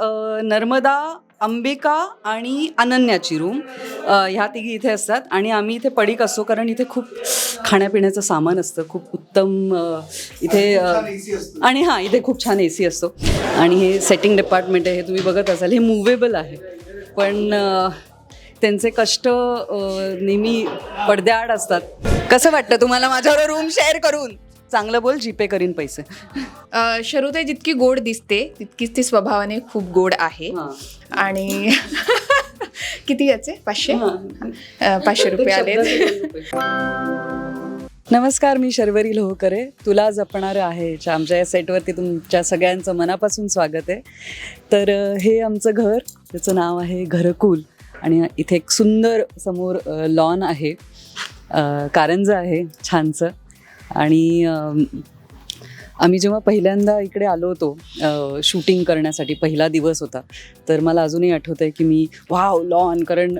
नर्मदा अंबिका आणि अनन्याची रूम ह्या तिघी इथे असतात. आणि आम्ही इथे पडीक असतो कारण इथे खूप खाण्यापिण्याचं सामान असतं. खूप उत्तम इथे आणि हां इथे खूप छान ए सी असतो. आणि हे सेटिंग डिपार्टमेंट आहे हे तुम्ही बघत असाल. हे मुव्हेबल आहे. पण त्यांचे कष्ट नेहमी पडद्याआड असतात. कसं वाटतं तुम्हाला माझ्यावर रूम शेअर करून? चांगलं बोल जीपे करीन पैसे. अ, शरुते जितकी गोड दिसते तितकीच ती स्वभावाने खूप गोड आहे. आणि किती याचे? पाचशे? अ, पाचशे रुपये आले नमस्कार मी शर्वरी लोहकरे. तुला जपणार आहे च्या- आमच्या या सेटवरती तुमच्या सगळ्यांचं मनापासून स्वागत आहे. तर अ, हे आमचं घर त्याचं नाव आहे घरकुल. आणि इथे एक सुंदर समोर लॉन आहे. अ, कारंजं आहे छानसं. आणि आम्ही जेव्हा पहिल्यांदा इकडे आलो होतो शूटिंग करण्यासाठी पहिला दिवस होता तर मला अजूनही आठवतं आहे की मी वाव लॉन कारण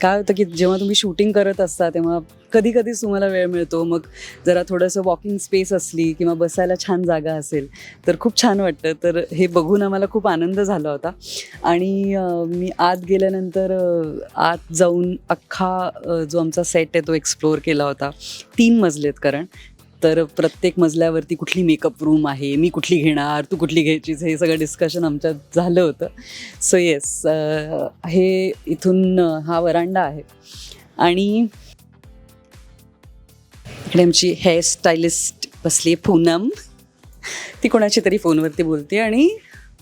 काय होतं की जेव्हा तुम्ही शूटिंग करत असता तेव्हा कधी कधीच तुम्हाला वेळ मिळतो. मग जरा थोडंसं वॉकिंग स्पेस असली किंवा बसायला छान जागा असेल तर खूप छान वाटतं. तर हे बघून आम्हाला खूप आनंद झाला होता. आणि मी आत गेल्यानंतर आत जाऊन अख्खा जो आमचा सेट आहे तो एक्सप्लोअर केला होता. तीन मजले आहेत कारण. तर प्रत्येक मजल्यावरती कुठली मेकअप रूम आहे मी कुठली घेणार तू कुठली घ्यायचीच हे सगळं डिस्कशन आमच्यात झालं होतं. सो येस हे इथून हा वरांडा आहे. आणि इकडे आमची हेअरस्टायलिस्ट बसली आहे पूनम. ती कोणाची तरी फोनवरती बोलते आणि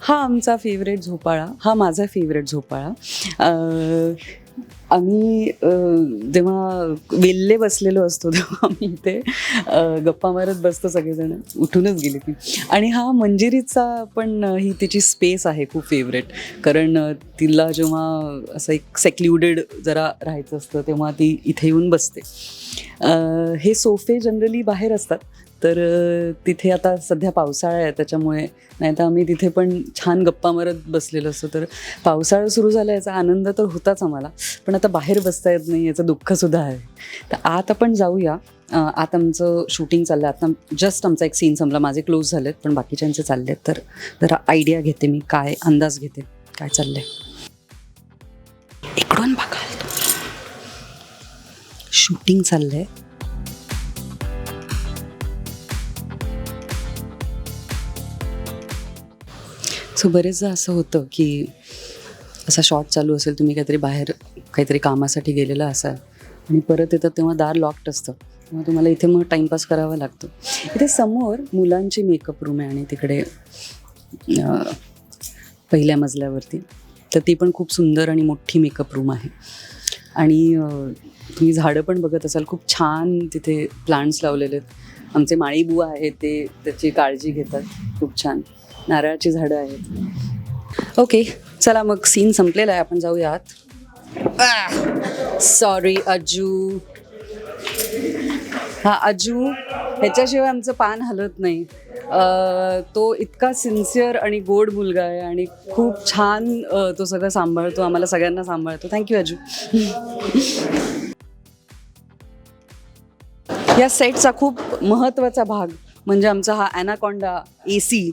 हा आमचा फेवरेट झोपाळा हा माझा फेवरेट झोपाळा. आम्ही जेव्हा वेल्ले बसलेलो असतो तेव्हा आम्ही इथे गप्पा मारत बसतो सगळेजण. उठूनच गेले ती. आणि हा मंजिरीचा पण ही तिची स्पेस आहे खूप फेवरेट कारण तिला जेव्हा असं एक सेक्ल्युडेड जरा राहायचं असतं तेव्हा ती इथे येऊन बसते. हे सोफे जनरली बाहेर असतात. तर तिथे आता सध्या पावसाळा आहे त्याच्यामुळे नाही तर आम्ही तिथे पण छान गप्पा मारत बसलेलो असतो. तर पावसाळा सुरू झाला याचा आनंद तर होताच आम्हाला पण आता बाहेर बसता येत नाही याचं दुःखसुद्धा आहे. तर आत आपण जाऊया. आत आमचं शूटिंग चाललं आहे आता जस्ट आमचा एक सीन संपला माझे क्लोज झालेत पण बाकीच्यांचे चालले आहेत तर जरा आयडिया घेते मी काय अंदाज घेते काय चाललंय. इकडून बघाल. शूटिंग चाललंय. सो बरेचदा असं होतं की असा शॉट चालू असेल तुम्ही काहीतरी बाहेर काहीतरी कामासाठी गेलेला असाल आणि परत येतात तेव्हा दार लॉक्ड असतं. तेव्हा तुम्हाला इथे मग टाईमपास करावा लागतो. इथे समोर मुलांची मेकअप रूम आहे आणि तिकडे पहिल्या मजल्यावरती. तर ती पण खूप सुंदर आणि मोठी मेकअप रूम आहे. आणि तुम्ही झाडं पण बघत असाल खूप छान तिथे प्लांट्स लावलेले आहेत. आमचे माळीबुवा आहेत ते त्याची काळजी घेतात. खूप छान. नारळाची झाडं आहेत. ओके चला मग सीन संपलेला आहे आपण जाऊयात. सॉरी अजू. हा अजू ह्याच्याशिवाय आमचं पान हलत नाही. तो इतका सिन्सिअर आणि गोड मुलगा आहे आणि खूप छान तो सगळं सांभाळतो आम्हाला सगळ्यांना सांभाळतो. थँक्यू अजू. या सेटचा खूप महत्त्वाचा भाग म्हणजे आमचा हा अॅनाकॉन्डा ए सी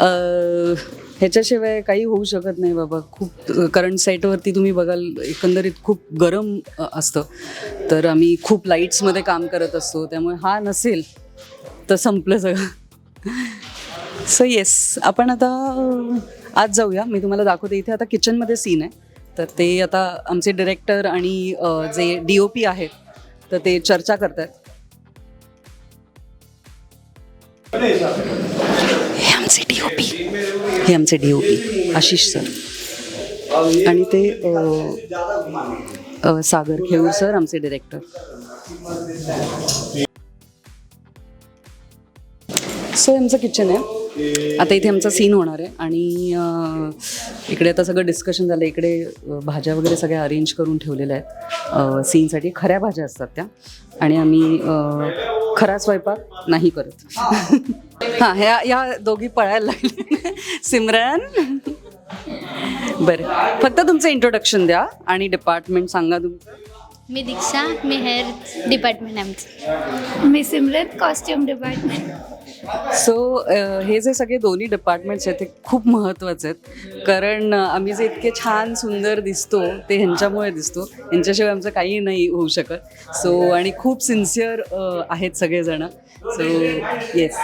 ह्याच्याशिवाय काही होऊ शकत नाही बाबा. खूप कारण सेटवरती तुम्ही बघाल एकंदरीत खूप गरम असतं. तर आम्ही खूप लाईट्समध्ये काम करत असतो. त्यामुळे हा नसेल तर संपलं सगळं. सो येस आपण आता आज जाऊया. मी तुम्हाला दाखवते इथे आता किचनमध्ये सीन आहे. तर ते आता आमचे डिरेक्टर आणि जे डी ओ पी आहेत तर ते चर्चा करत आहेत आमचे डी ओ पी हे आमचे D O P Ashish sir. आणि ते सागर खेळूर सर आमचे डिरेक्टर सो आमचं किचन आहे. आता इथे आमचा सीन होणार आहे आणि इकडे आता सगळं डिस्कशन झालं. इकडे भाज्या वगैरे सगळ्या अरेंज करून ठेवलेल्या आहेत. सीनसाठी खऱ्या भाज्या असतात त्या. आणि आम्ही खरा स्वयंपाक नाही करत. हां ह्या या दोघी पळायला लागले. सिमरन. बरं. फक्त तुमचं इंट्रोडक्शन द्या आणि डिपार्टमेंट सांगा तुमचं मी दीक्षा मी हेअर डिपार्टमेंट आमचं. मी सिमरत कॉस्ट्युम डिपार्टमेंट सो हे जे सगळे दोन्ही डिपार्टमेंट्स आहेत ते खूप महत्त्वाचे आहेत. कारण आम्ही जे इतके छान सुंदर दिसतो ते ह्यांच्यामुळे दिसतो. यांच्याशिवाय आमचं काही नाही होऊ शकत. सो आणि खूप सिन्सिअर आहेत सगळेजण. सो येस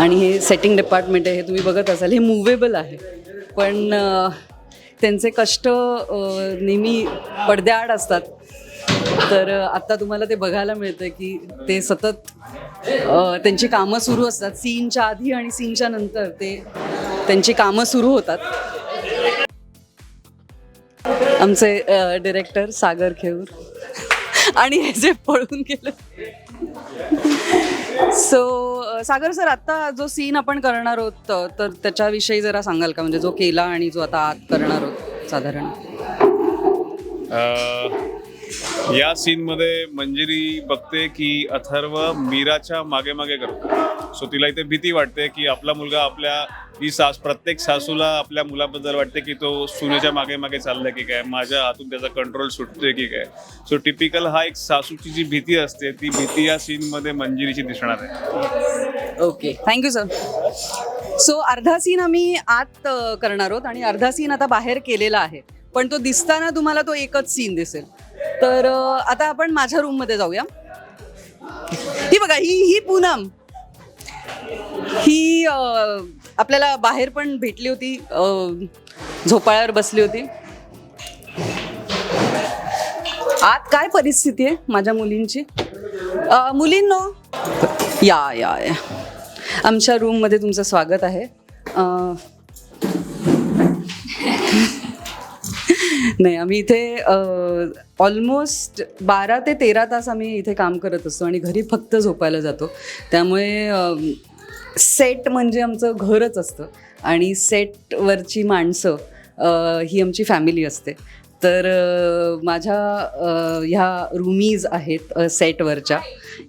आणि हे सेटिंग डिपार्टमेंट आहे हे तुम्ही बघत असाल हे मुवेबल आहे. पण त्यांचे कष्ट नेहमी पडद्याआड असतात. तर आत्ता तुम्हाला ते बघायला मिळतं की ते सतत त्यांची कामं सुरू असतात. सीनच्या आधी आणि सीनच्या नंतर ते त्यांची कामं सुरू होतात. आमचे डिरेक्टर सागर खेऊर आणि हे जे पळून गेलं. सो सागर सर आता जो सीन आपण करणार आहोत तर त्याच्याविषयी जरा सांगाल का? म्हणजे जो केला आणि जो आता आत करणार आहोत साधारण. या सीनमध्ये मंजिरी बघते की अथर्व मीराच्या मागे मागे करतो. सो तिला इथे भीती वाटते की आपला मुलगा आपल्या ही सास प्रत्येक सासूला आपल्या मुलाबद्दल वाटते की तो सुनेच्या मागे मागे चाललाय की काय माझ्या हातून त्याचा कंट्रोल सुटतोय की काय. सो टिपिकल हा एक सासूची जी भीती असते ती भीती या सीनमध्ये मंजिरीची दिसणार आहे. Okay thank you sir so अर्धा सीन आम्ही आत करणार आहोत आणि अर्धा सीन आता बाहेर केलेला आहे. पण तो दिसताना तुम्हाला तो एकच सीन दिसेल. तर आता आपण माझ्या रूममध्ये जाऊया. ही बघा ही ही पूनम. ही आपल्याला बाहेर पण भेटली होती झोपाळ्यावर बसली होती. आत काय परिस्थिती आहे माझ्या मुलींची? मुलींनो या या या. आमच्या रूममध्ये तुमचं स्वागत आहे. नाही आम्ही इथे ऑलमोस्ट बारा ते तेरा तास आम्ही इथे काम करत असतो आणि घरी फक्त झोपायला जातो. त्यामुळे सेट म्हणजे आमचं घरच असतं आणि सेटवरची माणसं ही आमची फॅमिली असते. तर माझ्या ह्या रूमीज आहेत सेटवरच्या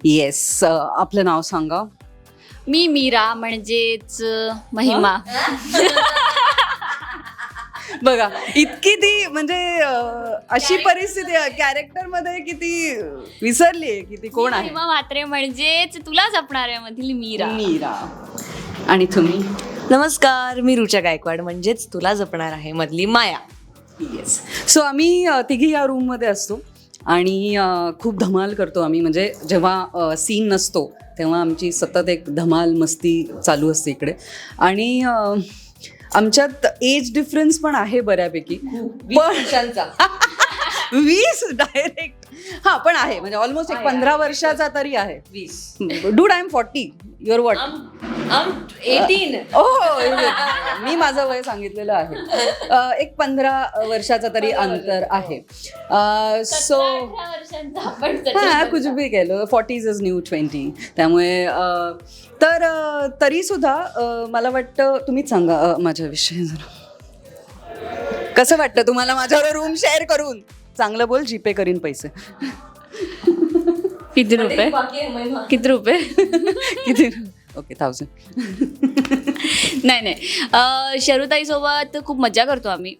येस आपलं नाव सांगा. मी मीरा म्हणजेच महिमा. बघा इतकी ती म्हणजे अ, अशी परिस्थिती कॅरेक्टरमध्ये किती विसरली आहे की ती कोण आहे? म्हात्रे म्हणजेच तुला जपणाऱ्यामधील मीरा. मीरा. आणि तुम्ही? नमस्कार मी रुचा गायकवाड म्हणजेच तुला जपणार आहे मधली माया. येस सो आम्ही अ, तिघी या रूममध्ये असतो आणि अ, खूप धमाल करतो आम्ही. म्हणजे जेव्हा सीन नसतो तेव्हा आमची सतत एक धमाल मस्ती चालू असते इकडे. आणि अ, आमच्यात एज डिफरन्स पण आहे बऱ्यापैकी. पण वीस डायरेक्ट हा पण आहे. म्हणजे ऑलमोस्ट एक पंधरा वर्षाचा तरी आहे. वीस. Dude I am forty your what eighteen. ओ मी माझं वय सांगितलेलं आहे. एक पंधरा वर्षाचा तरी अंतर आहे. सो हा कुछ भी केलं फॉर्टीज इज न्यू ट्वेंटी त्यामुळे तर तरी सुद्धा मला वाटतं तुम्हीच सांगा माझ्याविषयी जरा. कसं वाटतं तुम्हाला माझ्यावर रूम शेअर करून? चांगलं बोल जीपे करीन पैसे. किती रुपये? किती रुपये? किती? ओके थाउजंड नाही नाही. शरुताईसोबत खूप मजा करतो आम्ही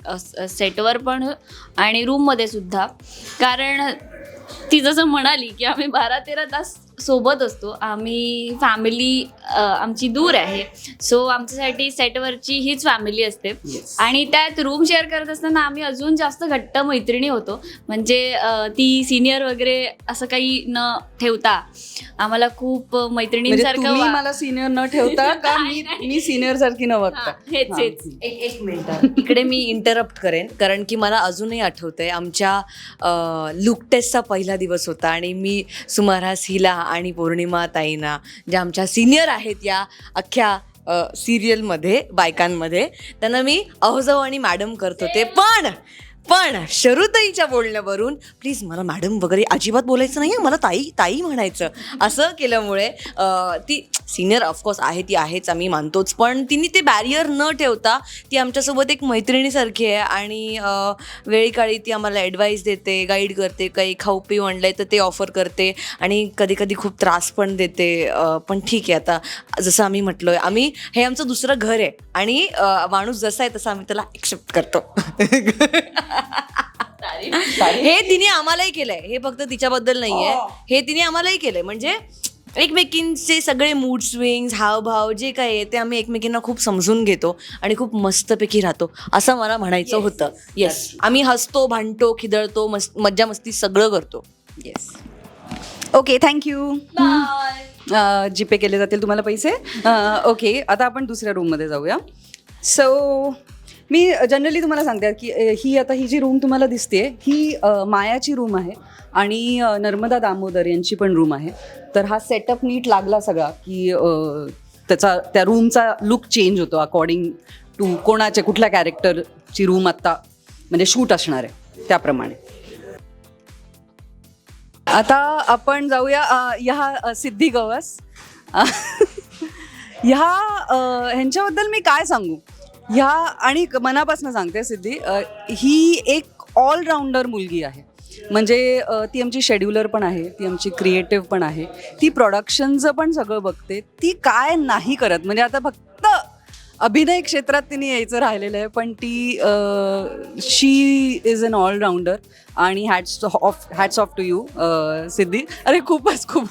सेटवर पण आणि रूममध्ये सुद्धा. कारण ती जसं म्हणाली की आम्ही बारा तेरा तास सोबत असतो. आम्ही फॅमिली आमची दूर आहे. सो आमच्यासाठी सेटवरची हीच फॅमिली असते. Yes. आणि त्यात रूम शेअर करत असताना आम्ही अजून जास्त घट्ट मैत्रिणी होतो. म्हणजे ती सिनियर वगैरे असं काही न ठेवता आम्हाला खूप म्हणजे मैत्रिणींसारखं मला सिनियर न ठेवता का मी मी सिनियर सारखी न बघता? हेच. हेच. एक एक मिनिट इकडे मी इंटरप्ट करेन कारण की मला अजूनही आठवतंय आमच्या लुक टेस्टचा पहिला दिवस होता आणि मी सुमारास हिला आणि पौर्णिमा ताईंना ज्या आमच्या सिनियर आहेत या अख्ख्या सिरियलमध्ये बायकांमध्ये त्यांना मी अहोजाऊ आणि मॅडम करत होते. पण पण शरुताईच्या बोलण्यावरून प्लीज मला मॅडम वगैरे अजिबात बोलायचं नाही मला ताई ताई म्हणायचं. असं केल्यामुळे ती सिनियर ऑफकोर्स आहे ती आहेच आम्ही मानतोच पण तिने ते बॅरियर न ठेवता ती आमच्यासोबत एक मैत्रिणीसारखी आहे आणि वेळीकाळी ती आम्हाला ॲडवाईस देते गाईड करते काही खाऊ पिऊ आणलंय तर ते ऑफर करते आणि कधी कधी खूप त्रास पण देते पण ठीक आहे आता जसं आम्ही म्हटलोय आम्ही हे आमचं दुसरं घर आहे आणि माणूस जसा आहे तसा आम्ही त्याला ॲक्सेप्ट करतो. हे तिने आम्हालाही केलंय. हे फक्त तिच्याबद्दल नाहीये. हे. तिने आम्हालाही केलंय. म्हणजे एकमेकींचे सगळे मूड स्विंग्स हावभाव जे काय आहे ते आम्ही एकमेकींना खूप समजून घेतो आणि खूप मस्तपैकी राहतो. असं मला म्हणायचं होतं. येस आम्ही हसतो भांडतो खिदळतो मस्त मज्जा मस्ती सगळं करतो. येस ओके थँक्यू जीपे केले जातील तुम्हाला पैसे. ओके आता आपण दुसऱ्या रूममध्ये जाऊया. सो मी जनरली तुम्हाला सांगते की अ, ही आता ही जी रूम तुम्हाला दिसते ही अ, मायाची रूम आहे आणि अ, नर्मदा दामोदर यांची पण रूम आहे. तर हा सेटअप नीट लागला सगळा की अ, त्याचा त्या रूमचा लुक चेंज होतो अकॉर्डिंग टू कोणाचे कुठल्या कॅरेक्टरची रूम आत्ता म्हणजे शूट असणार आहे त्याप्रमाणे. आता आपण जाऊया अ, ह्या अ, सिद्धी गवस ह्या अ, ह्यांच्याबद्दल मी काय सांगू? ह्या आणि क- मनापासून सांगते सिद्धी ही एक ऑलराऊंडर मुलगी आहे. म्हणजे ती आमची शेड्युलर पण आहे ती आमची क्रिएटिव्ह पण आहे. ती प्रोडक्शनचं पण सगळं बघते. ती काय नाही करत. म्हणजे आता फक्त अभिनय क्षेत्रात तिने यायचं राहिलेलं आहे पण ती शी इज अन ऑलराऊंडर आणि hats off hats off to you Siddhi. अरे खूपच खूप.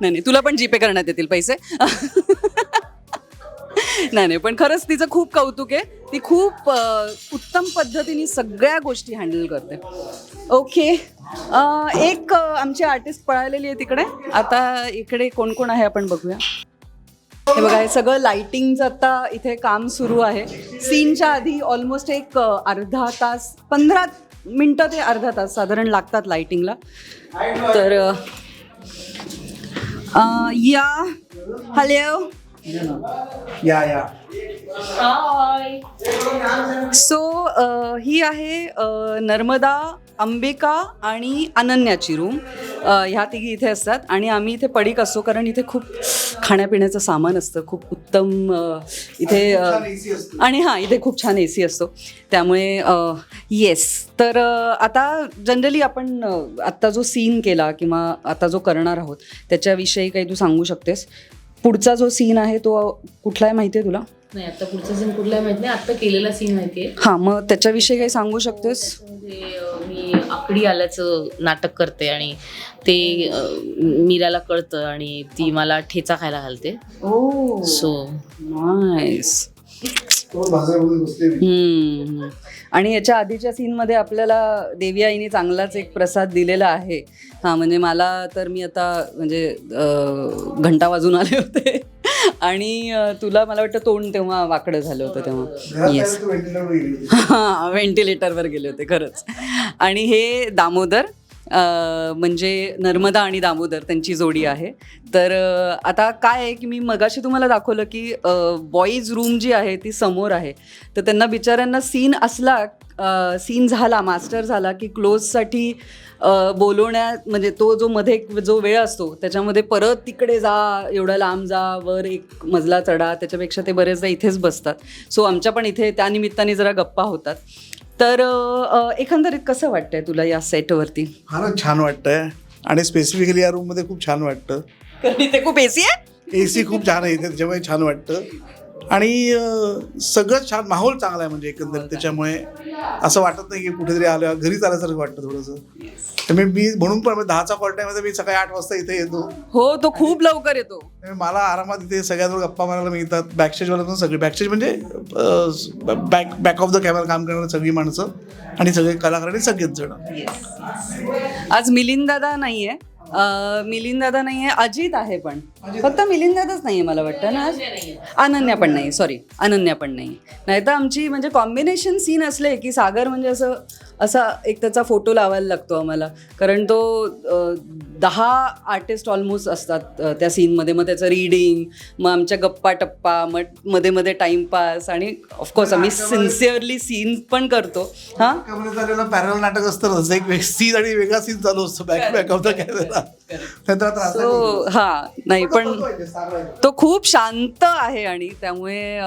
नाही नाही तुला पण जीपे करण्यात येतील पैसे. नाही नाही पण खरंच तिचं खूप कौतुक आहे. ती खूप उत्तम पद्धतीने सगळ्या गोष्टी हँडल करते. ओके एक आमची आर्टिस्ट पळालेली आहे तिकडे. आता इकडे कोण कोण आहे आपण बघूया. हे बघा हे सगळं लाइटिंगचं आता इथे काम सुरू आहे. सीनच्या आधी ऑलमोस्ट एक अर्धा तास पंधरा मिनटं ते अर्धा तास साधारण लागतात लाइटिंगला तर या हॅलो. या या. सो ही आहे अ, नर्मदा अंबिका आणि अनन्याची रूम ह्या तिघी इथे असतात आणि आम्ही इथे पडीक असतो कारण इथे खूप खाण्यापिण्याचं सामान असतं. खूप उत्तम अ, इथे अ, आणि हां इथे खूप छान ए सी असतो. त्यामुळे येस तर अ, आता जनरली आपण अ, आत्ता जो सीन केला किंवा आता जो करणार आहोत त्याच्याविषयी काही तू सांगू शकतेस? पुढचा जो सीन आहे तो कुठला आहे माहिती आहे तुला? नाही आता पुढचा सीन कुठला माहीत नाही. आता केलेला सीन माहितीये. हां मग त्याच्याविषयी काही सांगू शकतेस? अं, मी आकडी आल्याचं नाटक करते आणि ते अं, मीराला कळतं आणि ती मला ठेचा खायला घालते. ओ. सो नाईस हम्म. आणि याच्या आधीच्या सीनमध्ये आपल्याला देवी आईने चांगलाच एक प्रसाद दिलेला आहे. हा म्हणजे मला तर मी आता म्हणजे अं, घंटा वाजून आले होते. आणि अं, तुला मला वाटतं तोंड तेव्हा वाकडं झालं होतं तेव्हा. येस. हां व्हेंटिलेटरवर गेले होते खरंच. आणि हे दामोदर म्हणजे नर्मदा आणि दामोदर त्यांची जोडी आहे. तर आता काय आहे की मी मगाशी तुम्हाला दाखवलं की बॉईज रूम जी आहे ती समोर आहे. तर त्यांना बिचाऱ्यांना सीन असला सीन झाला मास्टर झाला की क्लोजसाठी बोलवण्यात म्हणजे तो जो मध्ये एक जो वेळ असतो त्याच्यामध्ये परत तिकडे जा एवढं लांब जा वर एक मजला चढा त्याच्यापेक्षा ते बरेचदा इथेच बसतात. सो आमच्या पण इथे त्यानिमित्ताने जरा गप्पा होतात. तर एकंदरीत कसं वाटतंय तुला या सेटवरती? फारच छान वाटतंय. आणि स्पेसिफिकली या रूममध्ये खूप छान वाटतं. खूप एसी आहे? ए सी खूप छान आहे. इथे त्याच्यामुळे छान वाटतं. आणि सगळंच छान माहोल चांगला आहे म्हणजे एकंदरीत त्याच्यामुळे. असं वाटत नाही की कुठेतरी आलं घरीच आल्यासारखं वाटतं थोडंसं. त्यामुळे मी म्हणून पण दहाचा कॉल टाईम मी सकाळी आठ वाजता इथे येतो. हो तो खूप लवकर येतो. मला आरामात इथे सगळ्यांवर गप्पा मारायला मिळतात. बॅकस्टेजवाला पण सगळी बॅकस्टेज म्हणजे back back of the camera काम करणारी सगळी माणसं आणि सगळे कलाकार आणि सगळेच जण. आज मिलिंद दादा नाहीये. मिलिंद दादा नाहीये अजित आहे पण. फक्त मिलिंद दादाच नाहीये मला वाटतं ना. अनन्या पण नाही सॉरी अनन्या पण नाही. नाही तर आमची म्हणजे कॉम्बिनेशन सीन असले की सागर म्हणजे असं असा एक त्याचा फोटो लावायला लागतो आम्हाला. कारण तो दहा आर्टिस्ट ऑलमोस्ट असतात त्या सीनमध्ये मग त्याचं रीडिंग मग आमच्या गप्पा टप्पा मग मध्ये मध्ये टाइमपास आणि ऑफकोर्स आम्ही सिन्सिअरली सीन पण करतो. हां? पॅरल नाटक असतं एक सीन आणि वेगळा सीन चालू असतो back back of the camera त्याचा त्रास सो हा नाही पण तो खूप शांत आहे आणि त्यामुळे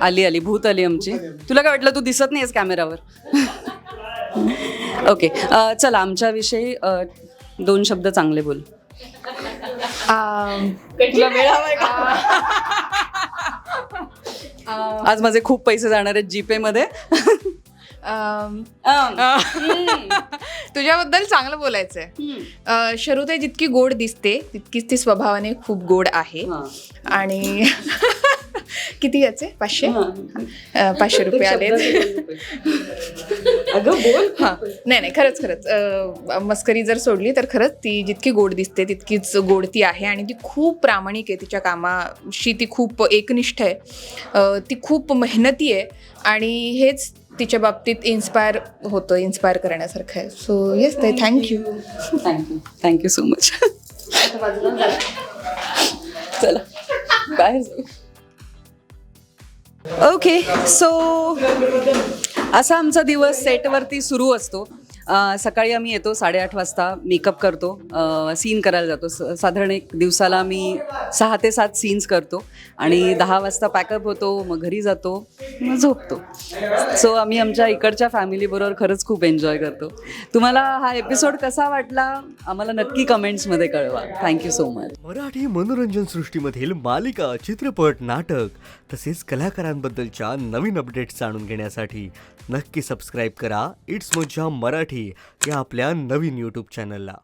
आली आली भूत आली आमची. तुला काय वाटलं तू दिसत नाहीस कॅमेरावर ओके चला आमच्याविषयी दोन शब्द चांगले बोल? आज माझे खूप पैसे जाणार आहेत जीपे मध्ये. तुझ्याबद्दल चांगलं बोलायचंय. शरुताई जितकी गोड दिसते तितकीच ती स्वभावाने खूप गोड आहे. आणि किती याचे? पाचशे? पाचशे रुपये आले अगं बोल. हा. नाही नाही खरंच खरंच. मस्करी जर सोडली तर खरंच ती जितकी गोड दिसते तितकीच गोड ती आहे आणि ती खूप प्रामाणिक आहे तिच्या कामाशी. ती खूप एकनिष्ठ आहे. ती खूप मेहनती आहे आणि हेच तिच्या बाबतीत इन्स्पायर होतं इन्स्पायर करण्यासारखं आहे. सो येस ते thank you thank you thank you so much चला. बाहेर जाऊ. ओके सो असा आमचा दिवस सेटवरती सुरू असतो. सकाळी आम्ही येतो साडेआठ वाजता मेकअप करतो सीन करायला जातो. स- साधारण एक दिवसाला आम्ही सहा ते सात सीन्स करतो आणि दहा वाजता पॅकअप होतो मग घरी जातो मग झोपतो. सो आम्ही आमच्या इकडच्या फॅमिलीबरोबर खरंच खूप एन्जॉय करतो. तुम्हाला हा एपिसोड कसा वाटला? आम्हाला नक्की कमेंट्समध्ये कळवा. थँक्यू सो मच मराठी मनोरंजन सृष्टीमधील मालिका चित्रपट नाटक तसेच कलाकारांबद्दलच्या नवीन अपडेट्स जाणून घेण्यासाठी नक्की सबस्क्राईब करा. इट्स मज्जा मराठी. या आपल्या नवीन यूट्यूब चॅनलला